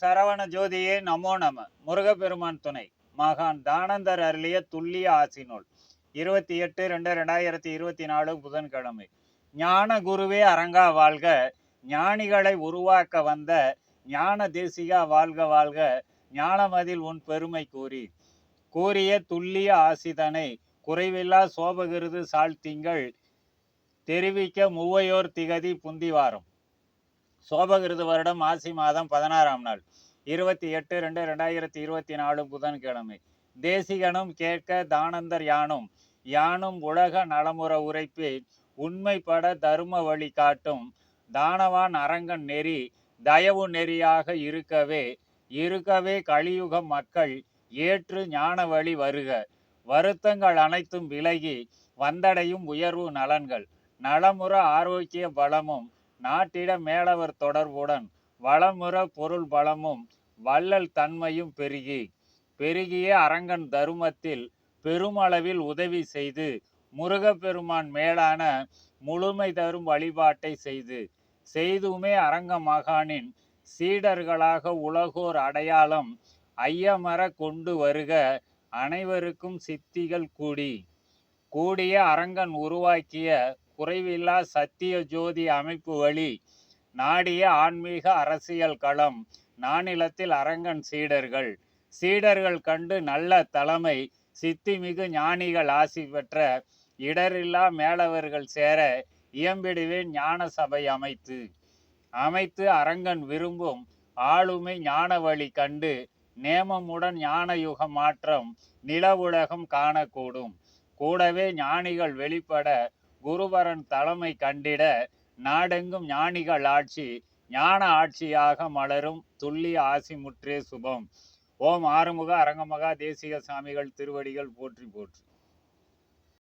சரவண ஜோதியே நமோ நம. முருகப்பெருமான் துணை. மகான் தானந்தர் அருளிய துல்லிய ஆசினூல் இருபத்தி எட்டு ரெண்டு ரெண்டாயிரத்தி இருபத்தி நாலு புதன்கிழமை. ஞான குருவே அரங்கா வாழ்க. ஞானிகளை உருவாக்க வந்த ஞான தேசிகா வாழ்க வாழ்க. ஞானமதில் உன் பெருமை கூறி. கூறிய துல்லிய ஆசிதனை குறைவில்லா சோபகிருது சாழ்த்திங்கள் தெரிவிக்க மூவையோர் திகதி புந்திவாரம் சோபகிருது வருடம் ஆசி மாதம் பதினாறாம் நாள். இருபத்தி எட்டு ரெண்டு ரெண்டாயிரத்தி இருபத்தி நாலு புதன்கிழமை. தேசிகனும் கேட்க தானந்தர் யானும் யானும் உலக நலமுற உரைப்பே உண்மைப்பட தரும வழி காட்டும். தானவான் அரங்கன் நெறி தயவு நெறியாக இருக்கவே இருக்கவே கலியுக மக்கள் ஏற்று ஞான வழி வருக. வருத்தங்கள் அனைத்தும் விலகி வந்தடையும் உயர்வு நலன்கள். நலமுற ஆரோக்கிய பலமும் நாட்டிட மேலவர் தொடர்புடன் வளமுற பொருள் பலமும் வள்ளல் தன்மையும் பெருகி பெருகிய அரங்கன் தருமத்தில் பெருமளவில் உதவி செய்து முருகப்பெருமான் மேலான முழுமை தரும் வழிபாட்டை செய்து செய்துமே அரங்க மகானின் சீடர்களாக உலகோர் அடையாளம் ஐயமர கொண்டு வருக அனைவருக்கும் சித்திகள் கூடி கூடிய அரங்கன் உருவாக்கிய குறைவில்லா சத்திய ஜோதி அமைப்பு வழி நாடிய ஆன்மீக அரசியல் களம் நானிலத்தில் அரங்கன் சீடர்கள். சீடர்கள் கண்டு நல்ல தலைமை சித்திமிகு ஞானிகள் ஆசி பெற்ற இடரில்லா மேலவர்கள் சேர இயம்பிடுவேன் ஞான சபை அமைத்து. அமைத்து அரங்கன் விரும்பும் ஆளுமை ஞான வழி கண்டு நேமமுடன் ஞான யுக மாற்றம் நில உலகம் காணக்கூடும். கூடவே ஞானிகள் வெளிப்பட குருபரன் தலைமை கண்டிட நாடெங்கும் ஞானிகள் ஆட்சி ஞான ஆட்சியாக மலரும் துள்ளி ஆசி முற்றே சுபம். ஓம் ஆறுமுக அரங்கமகா தேசிக சாமிகள் திருவடிகள் போற்றி போற்றி.